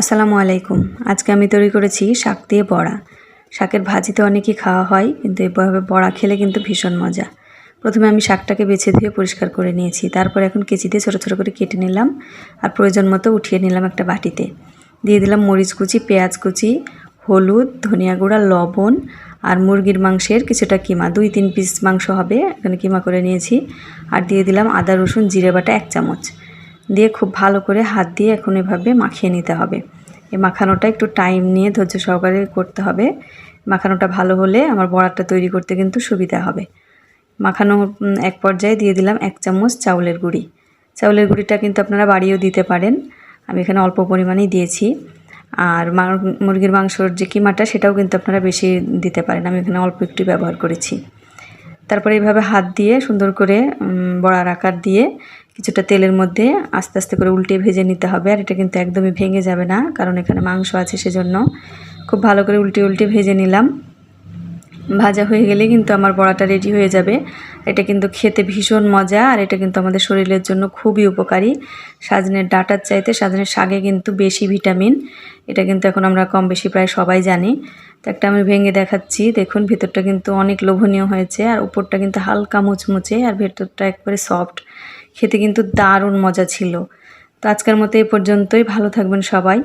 আসসালামু আলাইকুম। আজকে আমি তৈরি করেছি শাক দিয়ে বড়া। শাকের ভাজিতে অনেকই খাওয়া হয়, কিন্তু এভাবে বড়া খেলে কিন্তু ভীষণ মজা। প্রথমে আমি শাকটাকে বেছে ধুয়ে পরিষ্কার করে নিয়েছি। তারপর এখন কেচি দিয়ে ছোটো ছোটো করে কেটে নিলাম আর প্রয়োজন মতো উঠিয়ে নিলাম একটা বাটিতে। দিয়ে দিলাম মরিচ কুচি, পেঁয়াজ কুচি, হলুদ, ধনিয়া গুঁড়া, লবণ আর মুরগির মাংসের কিছুটা কিমা। দুই তিন পিস মাংস হবে, এখানে কিমা করে নিয়েছি। আর দিয়ে দিলাম আদা, রসুন, জিরে বাটা এক চামচ। দিয়ে খুব ভালো করে হাত দিয়ে এখন এভাবে মাখিয়ে নিতে হবে। এই মাখানোটা একটু টাইম নিয়ে ধৈর্য সহকারে করতে হবে। মাখানোটা ভালো হলে আমার বড়াটা তৈরি করতে কিন্তু সুবিধা হবে। মাখানো এক পর্যায়ে দিয়ে দিলাম এক চামচ চাউলের গুঁড়ি। চাউলের গুঁড়িটা কিন্তু আপনারা বাড়িয়েও দিতে পারেন। আমি এখানে অল্প পরিমাণেই দিয়েছি। আর মুরগির মাংসর যে কিমাটা সেটাও কিন্তু আপনারা বেশি দিতে পারেন। আমি এখানে অল্প একটু ব্যবহার করেছি। তারপরে এইভাবে হাত দিয়ে সুন্দর করে বড়ার আকার দিয়ে কিছুটা তেলের মধ্যে আস্তে আস্তে করে উল্টে ভেজে নিতে হবে, আর এটা কিন্তু একদমই ভেঙে যাবে না, কারণ এখানে মাংস আছে সেজন্য। খুব ভালো করে উল্টে উল্টে ভেজে নিলাম। ভাজা হয়ে গেলে কিন্তু আমার বড়াটা রেডি হয়ে যাবে। এটা কিন্তু খেতে ভীষণ মজা আর এটা কিন্তু আমাদের শরীরের জন্য খুবই উপকারী। সাজনের ডাটার চাইতে সাজনের শাকে কিন্তু বেশি ভিটামিন এটা কিন্তু এখন আমরা কম বেশি প্রায় সবাই জানি। তো একটা আমি ভেঙে দেখাচ্ছি, দেখুন ভেতরটা কিন্তু অনেক লোভনীয় হয়েছে আর উপরটা কিন্তু হালকা মুচমুচে আর ভেতরটা একবারে সফট খেতে কিন্তু দারুণ মজা ছিল। তো আজকের মতো এই পর্যন্তই, ভালো থাকবেন সবাই।